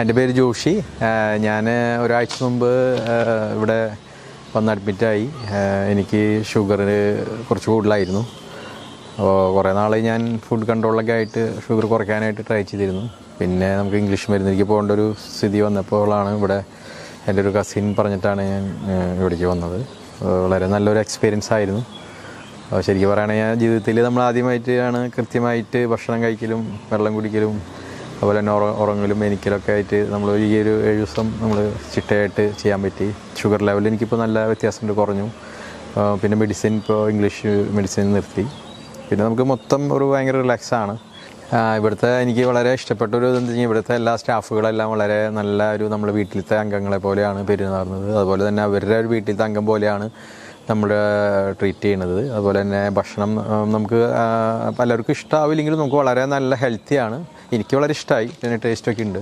എന്റെ പേര് ജോഷി. ഞാൻ ഒരാഴ്ച മുമ്പ് ഇവിടെ വന്ന് അഡ്മിറ്റായി എനിക്ക് ഷുഗർ കുറച്ച് കൂടുതലായിരുന്നു. അപ്പോൾ കുറേ നാൾ ഞാൻ ഫുഡ് കൺട്രോളൊക്കെ ആയിട്ട് ഷുഗർ കുറയ്ക്കാനായിട്ട് ട്രൈ ചെയ്തിരുന്നു. പിന്നെ നമുക്ക് ഇംഗ്ലീഷ് മരുന്നിലേക്ക് പോകേണ്ട ഒരു സ്ഥിതി വന്നപ്പോഴാണ് ഇവിടെ എന്റെ ഒരു കസിൻ പറഞ്ഞിട്ടാണ് ഞാൻ ഇവിടേക്ക് വന്നത്. വളരെ നല്ലൊരു എക്സ്പീരിയൻസ് ആയിരുന്നു. ശരിക്കും പറയുകയാണെങ്കിൽ ജീവിതത്തിൽ നമ്മൾ ആദ്യമായിട്ടാണ് കൃത്യമായിട്ട് ഭക്ഷണം കഴിക്കലും വെള്ളം കുടിക്കലും അതുപോലെ തന്നെ ഉറ ഉറങ്ങലും എനിക്കലൊക്കെ ആയിട്ട് നമ്മൾ ഈ ഒരു ഏഴ് ദിവസം നമ്മൾ ചിട്ടയായിട്ട് ചെയ്യാൻ പറ്റി. ഷുഗർ ലെവൽ എനിക്കിപ്പോൾ നല്ല വ്യത്യാസമുണ്ട് കുറഞ്ഞു. പിന്നെ മെഡിസിൻ ഇപ്പോൾ ഇംഗ്ലീഷ് മെഡിസിൻ നിർത്തി. പിന്നെ നമുക്ക് മൊത്തം ഒരു ഭയങ്കര റിലാക്സാണ് ഇവിടുത്തെ എനിക്ക് വളരെ ഇഷ്ടപ്പെട്ട ഒരു ഇതെന്ന് വെച്ചാൽ ഇവിടുത്തെ എല്ലാ സ്റ്റാഫുകളെല്ലാം വളരെ നല്ല ഒരു നമ്മുടെ വീട്ടിലത്തെ അംഗങ്ങളെ പോലെയാണ് പെരുമാറുന്നത്. അതുപോലെ തന്നെ അവരുടെ ഒരു വീട്ടിലത്തെ അംഗം പോലെയാണ് നമ്മൾ ട്രീറ്റ് ചെയ്യണത് അതുപോലെ തന്നെ ഭക്ഷണം നമുക്ക് പലർക്കും ഇഷ്ടമാവില്ലെങ്കിലും നമുക്ക് വളരെ നല്ല ഹെൽത്തിയാണ് എനിക്ക് വളരെ ഇഷ്ടമായി ടേസ്റ്റ് ഒക്കെ ഉണ്ട്.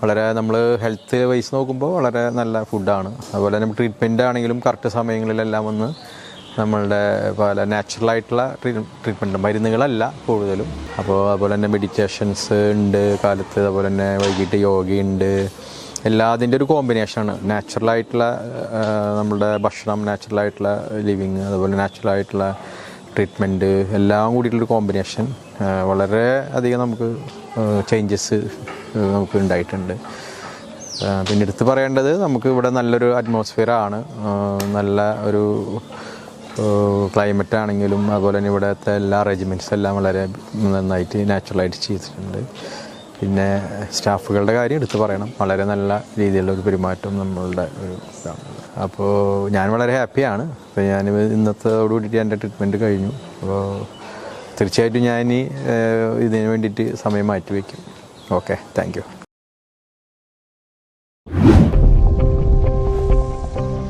വളരെ നമ്മൾ ഹെൽത്ത് വൈസ് നോക്കുമ്പോൾ വളരെ നല്ല ഫുഡാണ് അതുപോലെ തന്നെ ട്രീറ്റ്മെന്റ് ആണെങ്കിലും കറക്റ്റ് സമയങ്ങളിലെല്ലാം വന്ന് നമ്മളുടെ പല നാച്ചുറലായിട്ടുള്ള ട്രീറ്റ്മെന്റ് മരുന്നുകളല്ല കൂടുതലും. അപ്പോൾ അതുപോലെ തന്നെ മെഡിറ്റേഷൻസ് ഉണ്ട് കാലത്ത്. അതുപോലെ തന്നെ വൈകിട്ട് യോഗയുണ്ട് എല്ലാ അതിന്റെ ഒരു കോമ്പിനേഷനാണ് നാച്ചുറലായിട്ടുള്ള നമ്മളുടെ ഭക്ഷണം നാച്ചുറലായിട്ടുള്ള ലിവിങ് അതുപോലെ നാച്ചുറലായിട്ടുള്ള ട്രീറ്റ്മെന്റ് എല്ലാം കൂടിയിട്ടുള്ളൊരു കോമ്പിനേഷൻ വളരെ അധികം നമുക്ക് ചേഞ്ചസ് നമുക്ക് ഉണ്ടായിട്ടുണ്ട്. പിന്നെ എടുത്ത് പറയേണ്ടത് നമുക്ക് ഇവിടെ നല്ലൊരു അറ്റ്മോസ്ഫിയർ ആണ്. നല്ല ഒരു ക്ലൈമറ്റ് ആണെങ്കിലും അതുപോലെ തന്നെ ഇവിടുത്തെ എല്ലാ അറേഞ്ച്മെന്റ്സ് എല്ലാം വളരെ നന്നായിട്ട് നാച്ചുറലായിട്ട് ചെയ്തിട്ടുണ്ട്. പിന്നെ സ്റ്റാഫുകളുടെ കാര്യം എടുത്ത് പറയണം. വളരെ നല്ല രീതിയിലുള്ള ഒരു പെരുമാറ്റം നമ്മളുടെ ഒരു ഇതാണ്. അപ്പോൾ ഞാൻ വളരെ ഹാപ്പിയാണ്. അപ്പോൾ ഞാൻ ഇന്നത്തോടുകൂടിയിട്ട് എന്റെ ട്രീറ്റ്മെന്റ് കഴിഞ്ഞു. അപ്പോൾ തീർച്ചയായിട്ടും ഞാൻ ഇതിന് വേണ്ടിയിട്ട് സമയം മാറ്റി വയ്ക്കും ഓക്കെ താങ്ക്